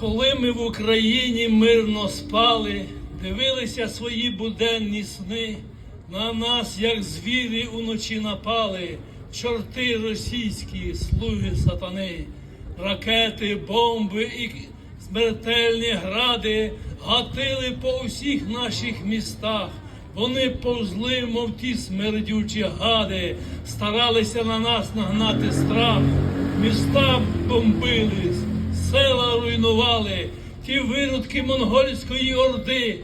Коли ми в Україні мирно спали, дивилися свої буденні сни, на нас, як звірі, уночі напали, чорти російські, слуги сатани, ракети, бомби і смертельні гради гатили по усіх наших містах. Вони повзли, мов ті смердючі гади, старалися на нас нагнати страх, міста бомбились, села руйнували, ті виродки монгольської орди,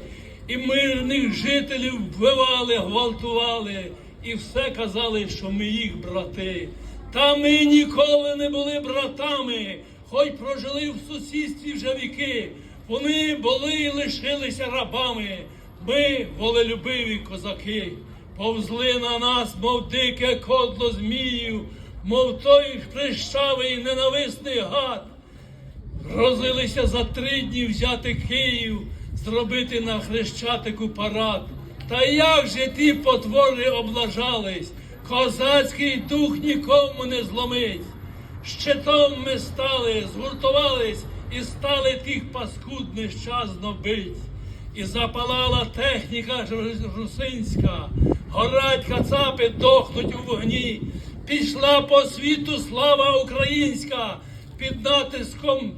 і мирних жителів вбивали, гвалтували, і все казали, що ми їх брати. Та ми ніколи не були братами, хоч прожили в сусідстві вже віки. Вони були і лишилися рабами. Ми, волелюбиві козаки, повзли на нас, мов дике кодло зміїв, мов той прищавий ненависний гад. Грозилися за три дні взяти Київ, зробити на хрещатику парад. Та як же ті потвори облажались, козацький дух нікому не зломить. Щитом ми стали, згуртувались і стали тих паскуд нещасно бить. І запалала техніка русинська, горять кацапи дохнуть у вогні. Пішла по світу слава українська під натиском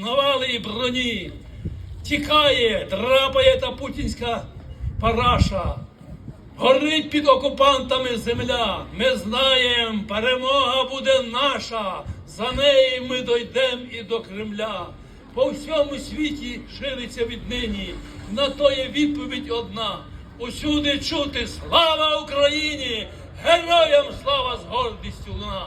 навали броні. Тікає, драпає та путінська параша. Горить під окупантами земля. Ми знаємо, перемога буде наша. За неї ми дойдемо і до Кремля. По всьому світі шириться віднині. На то є відповідь одна. Усюди чути слава Україні! Героям слава з гордістю луна!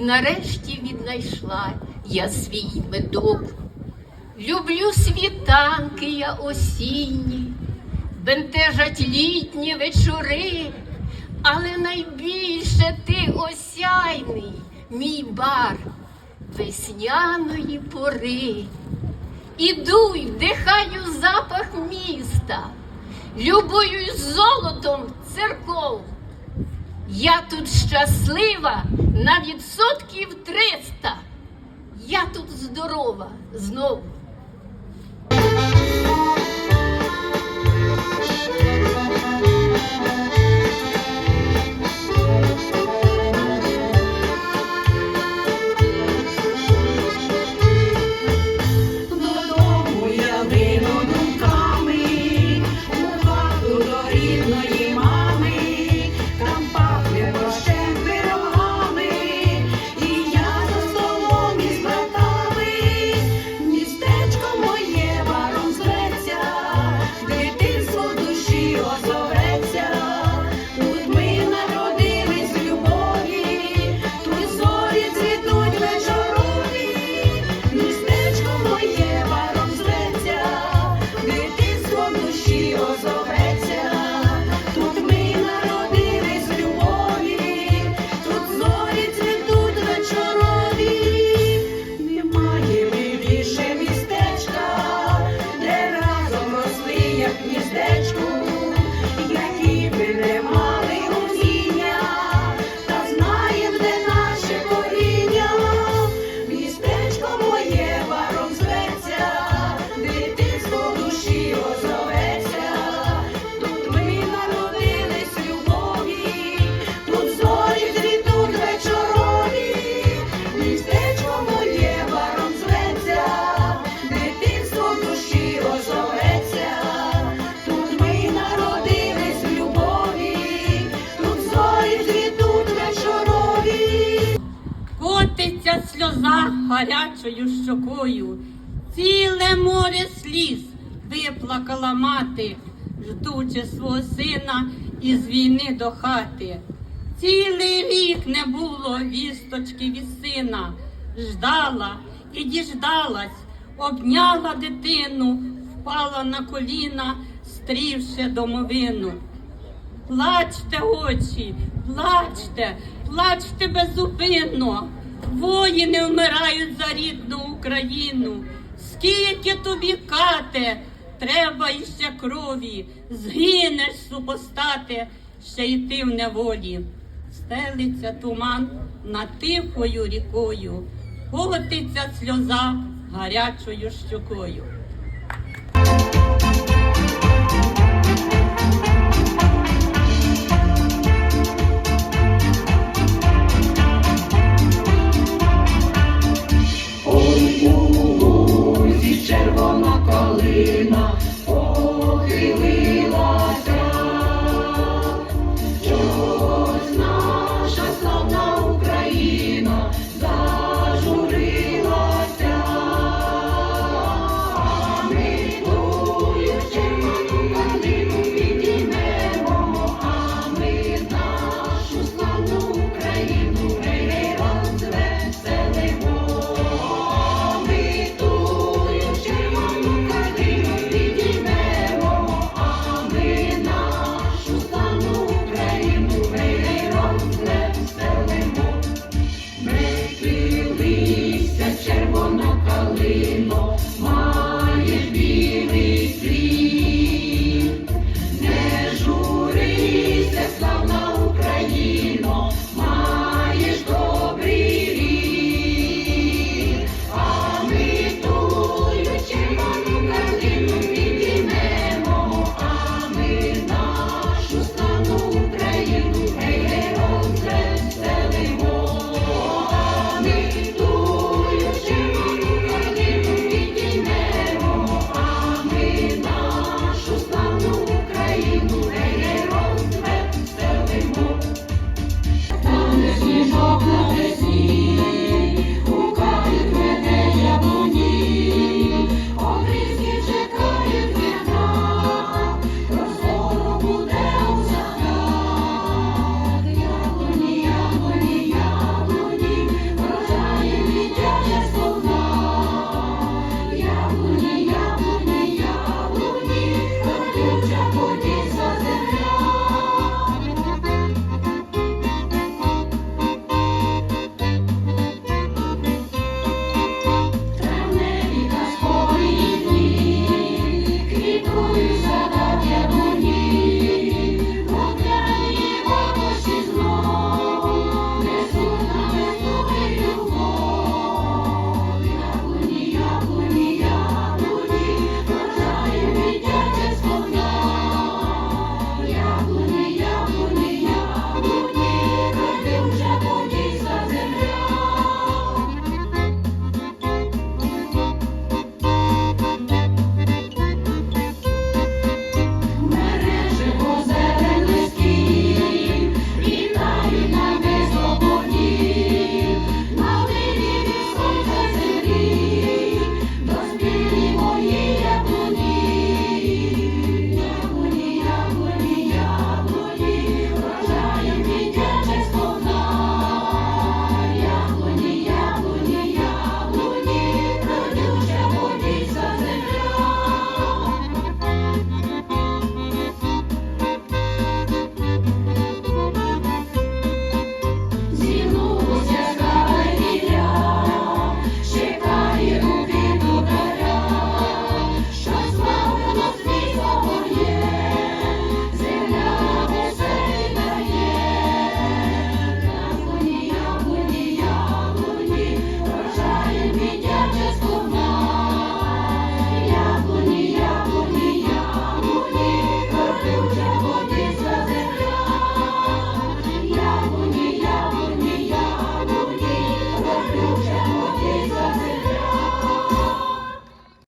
Нарешті віднайшла я свій медок. Люблю світанки я осінні, бентежать літні вечори, але найбільше ти осяйний, мій бар весняної пори. Іду й вдихаю запах міста, любуюсь золотом церков. Я тут щаслива на відсотків триста. Я тут здорова знову. Гарячою щокою. Ціле море сліз виплакала мати, ждучи свого сина із війни до хати. Цілий рік не було вісточки від сина. Ждала і діждалась, обняла дитину, впала на коліна, стрівши домовину. Плачте, очі, плачте, плачте беззупинно. Воїни вмирають за рідну Україну. Скільки тобі кате, треба іще крові, згинеш супостати, ще йти в неволі. Стелиться туман над тихою рікою, котиться сльоза гарячою щокою.